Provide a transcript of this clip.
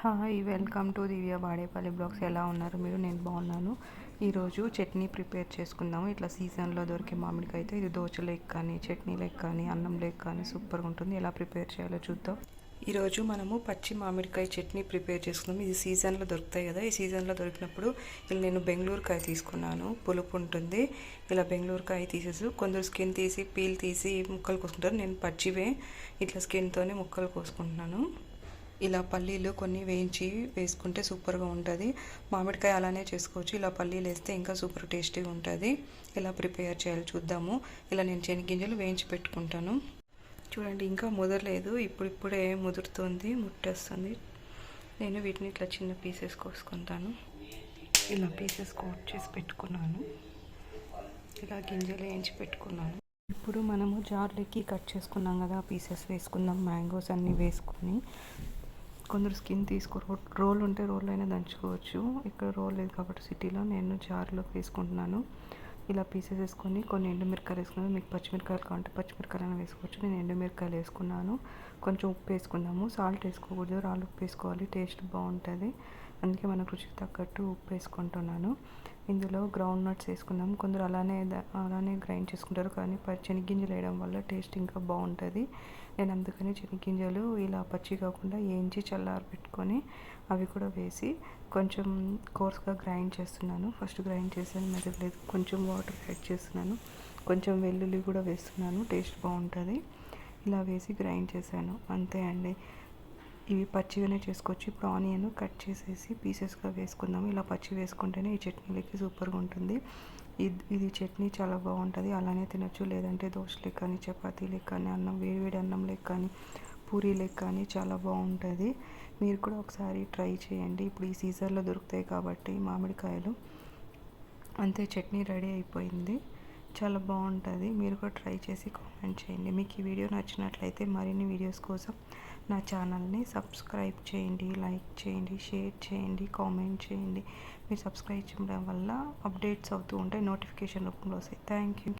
Hi welcome to Divya Badepalli blogs ఎలా ఉన్నారు మీరు? నేను బాగున్నాను. ఈరోజు చట్నీ ప్రిపేర్ చేసుకుందాము. ఇట్లా సీజన్లో దొరికే మామిడికాయ అయితే ఇది దోశలేక్ కానీ చట్నీ చట్నీలేక్ కానీ అన్నం లేక్ కానీ సూపర్గా ఉంటుంది. ఎలా ప్రిపేర్ చేయాలో చూద్దాం. ఈరోజు మనము పచ్చి మామిడికాయ చట్నీ ప్రిపేర్ చేసుకుందాం ఇది సీజన్లో దొరుకుతాయి కదా. ఈ సీజన్లో దొరికినప్పుడు ఇలా నేను బెంగళూరుకాయ తీసుకున్నాను. పులుపు ఉంటుంది. ఇలా బెంగళూరుకాయ తీసేసి కొందరు స్కిన్ తీసి పీల్ తీసి ముక్కలు కోసుకుంటారు. నేను పచ్చివే. ఇట్లా స్కిన్తోనే ముక్కలు కోసుకుంటున్నాను. ఇలా పల్లీలు కొన్ని వేయించి వేసుకుంటే సూపర్గా ఉంటుంది. మామిడికాయ అలానే చేసుకోవచ్చు. ఇలా పల్లీలు వేస్తే ఇంకా సూపర్ టేస్టీగా ఉంటుంది. ఇలా ప్రిపేర్ చేయాలి చూద్దాము. ఇలా నేను శనగింజలు వేయించి పెట్టుకుంటాను. చూడండి ఇంకా ముదరలేదు. ఇప్పుడిప్పుడే ముదురుతుంది ముట్టేస్తుంది. నేను వీటిని ఇట్లా చిన్న పీసెస్ కోసుకుంటాను. ఇలా పీసెస్ కోట్ చేసి పెట్టుకున్నాను. ఇలా గింజలు వేయించి పెట్టుకున్నాను. ఇప్పుడు మనము జార్లకి కట్ చేసుకున్నాం కదా పీసెస్ వేసుకుందాం మ్యాంగోస్ అన్నీ వేసుకొని. కొందరు స్కిన్ తీసుకో రోల్ ఉంటే రోల్ అయినా దంచుకోవచ్చు. ఇక్కడ రోల్ లేదు కాబట్టి సిటీలో నేను జార్లో వేసుకుంటున్నాను ఇలా పీసెస్ వేసుకొని కొన్ని ఎండుమిరకాయలు వేసుకున్నాను. మీకు పచ్చిమిరకాయలు కావాలంటే పచ్చిమిరకాయలు వేసుకోవచ్చు. నేను ఎండుమిరకాయలు వేసుకున్నాను. కొంచెం ఉప్పు వేసుకుందాము. సాల్ట్ వేసుకోకూడదు. రాళ్ళు ఉప్పు వేసుకోవాలి. టేస్ట్ బాగుంటుంది. అందుకే మనకు రుచికి తగ్గట్టు ఉప్పు వేసుకుంటున్నాను. ఇందులో గ్రౌండ్ నట్స్ వేసుకుందాం. కొందరు అలానే అలానే గ్రైండ్ చేసుకుంటారు. కానీ చెనిగ్గింజలు వేయడం వల్ల టేస్ట్ ఇంకా బాగుంటుంది. నేను అందుకని చెనిగ్గింజలు ఇలా పచ్చి కాకుండా వేయించి చల్లారి పెట్టుకొని అవి కూడా వేసి కొంచెం కోర్స్గా గ్రైండ్ చేస్తున్నాను. ఫస్ట్ గ్రైండ్ చేసాను మెదగలేదు కొంచెం వాటర్ యాడ్ చేస్తున్నాను. కొంచెం వెల్లుల్లి కూడా వేస్తున్నాను. టేస్ట్ బాగుంటుంది. ఇలా వేసి గ్రైండ్ చేశాను. అంతే అండి. ఇవి పచ్చిగానే చేసుకోవచ్చు ఇప్పుడు ఆనియన్ కట్ చేసేసి పీసెస్గా వేసుకుందాము ఇలా పచ్చి వేసుకుంటేనే ఈ చట్నీలకి సూపర్గా ఉంటుంది. ఇది ఇది చట్నీ చాలా బాగుంటుంది. అలానే తినచ్చు. లేదంటే దోశలే కానీ చపాతీలకు కానీ అన్నం వేడివేడి అన్నంలే కానీ పూరీలకు కానీ చాలా బాగుంటుంది. మీరు కూడా ఒకసారి ట్రై చేయండి. ఇప్పుడు ఈ సీజన్లో దొరుకుతాయి కాబట్టి మామిడికాయలు. అంతే చట్నీ రెడీ అయిపోయింది. చాలా బాగుంటుంది. మీరు కూడా ట్రై చేసి కామెంట్ చేయండి. మీకు ఈ వీడియో నచ్చినట్లయితే మరిన్ని వీడియోస్ కోసం నా ఛానల్ని సబ్స్క్రైబ్ చేయండి లైక్ చేయండి షేర్ చేయండి కామెంట్ చేయండి. మీరు సబ్స్క్రైబ్ చేయడం వల్ల అప్డేట్స్ అవుతూ ఉంటాయి నోటిఫికేషన్ రూపంలో వస్తాయి. Thank you.